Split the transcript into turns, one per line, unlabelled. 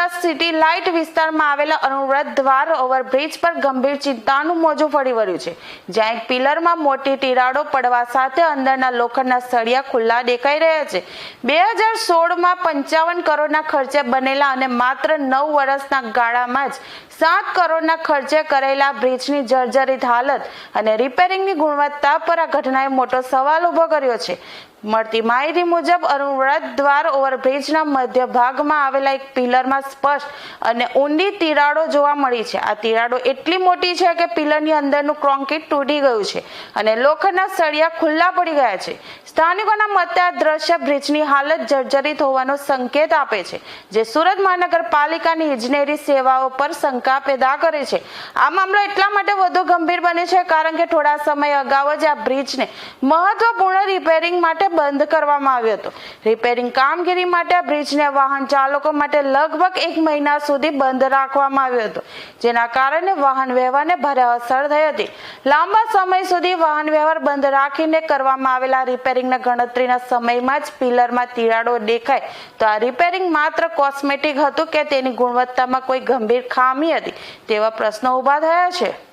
Light વિસ્તારમાં આવેલા અનુવ્રત દ્વાર ઓવરબ્રિજ પર ગંભીર ચિંતાનું મોજું ફરી વળ્યું છે, જ્યાં એક પિલરમાં મોટી તિરાડો પડવા સાથે અંદરના લોખંડના સળિયા ખુલ્લા દેખાઈ રહ્યા છે. બે હજાર સોળમાં પંચાવન કરોડના ખર્ચે બનેલા અને માત્ર નવ વર્ષના ગાળામાં જ સાત કરોડના ખર્ચે કરેલા બ્રિજની જર્જરિત હાલત અને રિપેરિંગની ગુણવત્તા પર આ ઘટનાએ મોટો સવાલ ઊભો કર્યો છે. મળતી માહિતી મુજબ અરુણવ્રત દ્વાર ઓવરબ્રિજના મધ્ય ભાગમાં આવેલા એક પિલરમાં સ્પષ્ટ અને ઊંડી તિરાડો જોવા મળી છે. આ તિરાડો એટલી મોટી છે કે પિલરની અંદરનું કોન્ક્રીટ તૂટી ગયું છે અને લોખંડના સળિયા ખુલ્લા પડી ગયા છે. સ્થાનિકોના મતે આ દ્રશ્ય બ્રિજની હાલત જર્જરિત હોવાનો સંકેત આપે છે, જે સુરત મહાનગરપાલિકાની ઇજનેરી સેવાઓ પર શંકા પેદા કરે છે. આ મામલો એટલા માટે વધુ ગંભીર બને છે કારણ કે થોડા સમય અગાઉ જ આ બ્રિજને મહત્વપૂર્ણ રિપેરિંગ માટે બંધ કરવામાં આવ્યો હતો. રિપેરિંગ કામગીરી માટે બ્રિજને વાહન ચાલકો માટે લગભગ એક મહિના સુધી બંધ રાખવામાં આવ્યો હતો. જેના કારણે વાહન વ્યવહારને ભારે અસર થઈ હતી. લાંબા સમય સુધી વાહન વ્યવહાર બંધ રાખીને કરવામાં આવેલા રિપેરિંગના ગણતરીના સમયમાં જ પિલરમાં તિરાડો દેખાય. તો આ રિપેરિંગ માત્ર કોસ્મેટિક હતું કે તેની ગુણવત્તામાં કોઈ ગંભીર ખામી હતી? તેવા પ્રશ્નો ઊભા થયા છે.